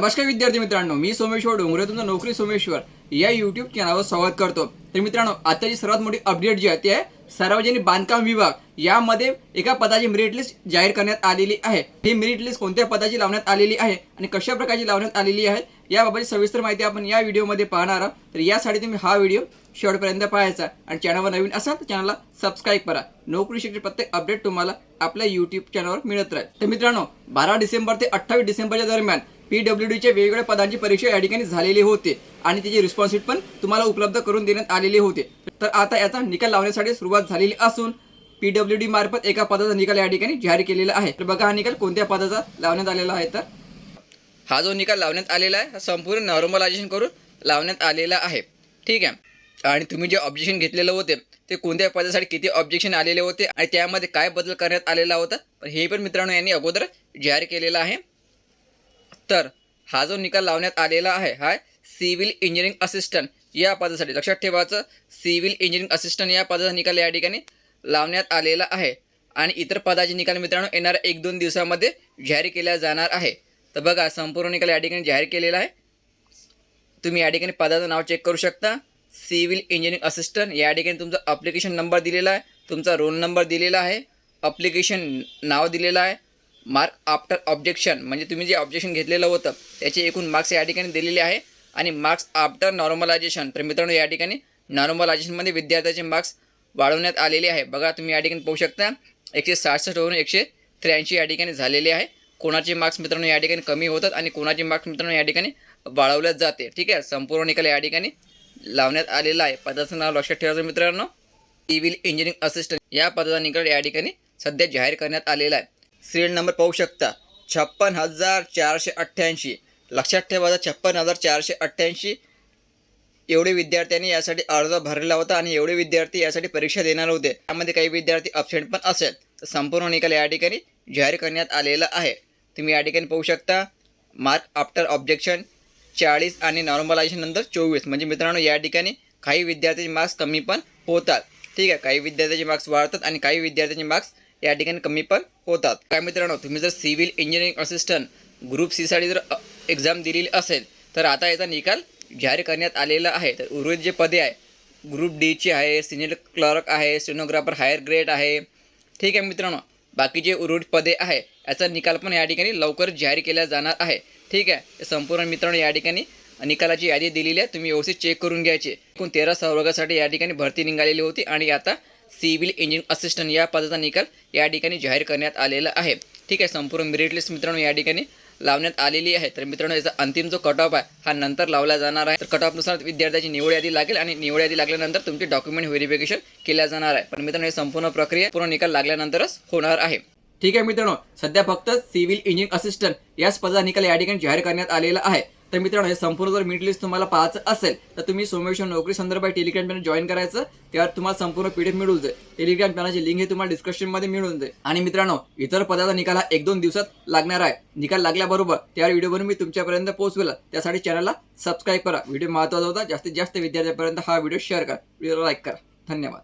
नमस्कार विद्यार्थी मित्रांनो मी सोमेश्वर डोंगरे तुमचं नोकरी सोमेश्वर या युट्यूब चॅनलवर स्वागत करतो. तर मित्रांनो आताची सर्वात मोठी अपडेट जी आहे ती आहे सार्वजनिक बांधकाम विभाग. यामध्ये एका पदाची मेरिट लिस्ट जाहीर करण्यात आलेली आहे. ही मेरिट लिस्ट कोणत्या पदाची लावण्यात आलेली आहे आणि कशा प्रकारची लावण्यात आलेली आहे याबाबत सविस्तर माहिती आपण या व्हिडिओमध्ये पाहणार आहोत. तर यासाठी तुम्ही हा व्हिडिओ शेवटपर्यंत पाहायचा आणि चॅनलवर नवीन असाल तर चॅनलला सबस्क्राईब करा. नोकरी शिक्षण प्रत्येक अपडेट तुम्हाला आपल्या युट्यूब चॅनलवर मिळत राहील. तर मित्रांनो बारा डिसेंबर ते अठ्ठावीस डिसेंबरच्या दरम्यान पी डब्ल्यू डीच्या वेगवेगळ्या पदांची परीक्षा या ठिकाणी झालेली होते आणि त्याची रिस्पॉन्सिट पण तुम्हाला उपलब्ध करून देण्यात आलेले होते. तर आता याचा निकाल लावण्यासाठी सुरुवात झालेली असून पी डब्ल्यू डी मार्फत एका पदाचा निकाल या ठिकाणी जाहीर केलेला आहे. तर बघा हा निकाल कोणत्या पदाचा लावण्यात आलेला आहे तर. हा जो निकाल लावण्यात आलेला आहे हा संपूर्ण नॉर्मलायझेशन करून लावण्यात आलेला आहे. ठीक आहे? आणि तुम्ही जे ऑब्जेक्शन घेतलेलं होते ते कोणत्या पदासाठी किती ऑब्जेक्शन आलेले होते आणि त्यामध्ये काय बदल करण्यात आलेला होता हे पण मित्रांनो यांनी अगोदर जाहीर केलेलं आहे. तर हा जो निकाल लावण्यात आलेला आहे हा सिव्हिल इंजिनिअरिंग असिस्टंट. या पदासाठी लक्षात ठेवायचं सिव्हिल इंजिनिअरिंग असिस्टंट या पदाचा निकाल या ठिकाणी लावण्यात आलेला आहे. आणि इतर पदाचे निकाल मित्रांनो येणाऱ्या एक दोन दिवसामध्ये जाहीर केल्या जाणार आहे. तर बघा संपूर्ण निकाल या ठिकाणी जाहीर केलेला आहे. तुम्ही या ठिकाणी पदाचं नाव चेक करू शकता. सिव्हिल इंजिनिअरिंग असिस्टंट या ठिकाणी तुमचा अप्लिकेशन नंबर दिलेला आहे. तुमचा रोल नंबर दिलेला आहे. अप्लिकेशन नाव दिलेलं आहे. मार्क आफ्टर ऑब्जेक्शन म्हणजे तुम्ही जे ऑब्जेक्शन घेतलेलं होतं त्याचे एकूण मार्क्स या ठिकाणी दिलेले आहे. आणि मार्क्स आफ्टर नॉर्मलायझेशन तर मित्रांनो या ठिकाणी नॉर्मलायझेशनमध्ये विद्यार्थ्याचे मार्क्स वाढवण्यात आलेले आहे. बघा तुम्ही या ठिकाणी पाहू शकता एकशे सहासष्टवरून एकशे त्र्याऐंशी या ठिकाणी झालेले आहे. कोणाचे मार्क्स मित्रांनो या ठिकाणी कमी होतात आणि कोणाचे मार्क्स मित्रांनो या ठिकाणी वाढवल्यात जाते. ठीक आहे संपूर्ण निकाल या ठिकाणी लावण्यात आलेला आहे. पदाचं नाव लक्षात ठेवायचं मित्रांनो. सिव्हिल इंजिनिअरिंग असिस्टंट या पदाचा निकाल या ठिकाणी सध्या जाहीर करण्यात आलेला आहे. सिरियल नंबर पाहू शकता. छप्पन हजार चारशे अठ्ठ्याऐंशी. लक्षात ठेवायचा छप्पन हजार चारशे अठ्ठ्याऐंशी एवढे विद्यार्थ्यांनी यासाठी अर्ज भरलेला होता आणि एवढे विद्यार्थी यासाठी परीक्षा देणार होते. त्यामध्ये काही विद्यार्थी अबसेंट पण असेल. तर संपूर्ण निकाल या ठिकाणी जाहीर करण्यात आलेला आहे. तुम्ही या ठिकाणी पाहू शकता मार्क आफ्टर ऑब्जेक्शन चाळीस आणि नॉर्मलायझेशन नंतर चोवीस. म्हणजे मित्रांनो या ठिकाणी काही विद्यार्थ्यांचे मार्क्स कमी पण होतात. ठीक आहे काही विद्यार्थ्यांचे मार्क्स वाढतात आणि काही विद्यार्थ्यांचे मार्क्स या ठिकाणी कमी पण होतात. काय मित्रांनो तुम्ही जर सिव्हिल इंजिनिअरिंग असिस्टंट ग्रुप सीसाठी जर एक्झाम दिलेली असेल तर आता याचा निकाल जाहीर करण्यात आलेला आहे. तर उर्वरित जे पदे आहे ग्रुप डीची आहे सिनियर क्लर्क आहे स्टेनोग्राफर हायर ग्रेड आहे. ठीक आहे मित्रांनो बाकी जे उर्वरित पदे आहे याचा निकाल पण या ठिकाणी लवकर जाहीर केला जाणार आहे. ठीक आहे संपूर्ण मित्रांनो या ठिकाणी निकालाची यादी दिलेली आहे. तुम्ही व्यवस्थित चेक करून घ्यायचे. एकूण तेरा संवर्गासाठी या ठिकाणी भरती निघालेली होती आणि आता सिव्हिल इंजिनिअरिंग असिस्टंट या पदाचा निकाल या ठिकाणी जाहीर करण्यात आलेला आहे. ठीक आहे संपूर्ण मेरिट लिस्ट मित्रांनो या ठिकाणी लावण्यात आलेली आहे. तर मित्रांनो याचा अंतिम जो कट ऑफ आहे हा नंतर लावला जाणार आहे. तर कट ऑफनुसार विद्यार्थ्याची निवड यादी लागेल आणि निवड यादी लागल्यानंतर तुमचे डॉक्युमेंट व्हेरिफिकेशन केल्या जाणार आहे. पण मित्रांनो हे संपूर्ण प्रक्रिया पूर्ण निकाल लागल्यानंतरच होणार आहे. ठीक आहे मित्रांनो सध्या फक्त सिव्हिल इंजिनिअरिंग असिस्टंट याच पदाचा निकाल या ठिकाणी जाहीर करण्यात आलेला आहे. तर मित्रांनो हे संपूर्ण जर मिड लिस्ट तुम्हाला पाहायचं असेल तर तुम्ही सोमेश्वर नोकरी संदर्भात टेलिग्राम चॅनल जॉईन करायचं त्यावर तुम्हाला संपूर्ण पीडीएफ मिळून जाईल. टेलिग्राम चॅनलची लिंक हे तुम्हाला डिस्क्रिप्शनमध्ये मिळून जाईल. आणि मित्रांनो इतर पदाचा निकाल हा एक दोन दिवसात लागणार आहे. निकाल लागल्याबरोबर त्या व्हिडिओवरून मी तुमच्यापर्यंत पोहोचवेल. त्यासाठी चॅनलला सबस्क्राईब करा. व्हिडिओ महत्त्वाचा होता जास्तीत जास्त विद्यार्थ्यांपर्यंत हा व्हिडिओ शेअर करा. व्हिडिओ लाईक करा. धन्यवाद.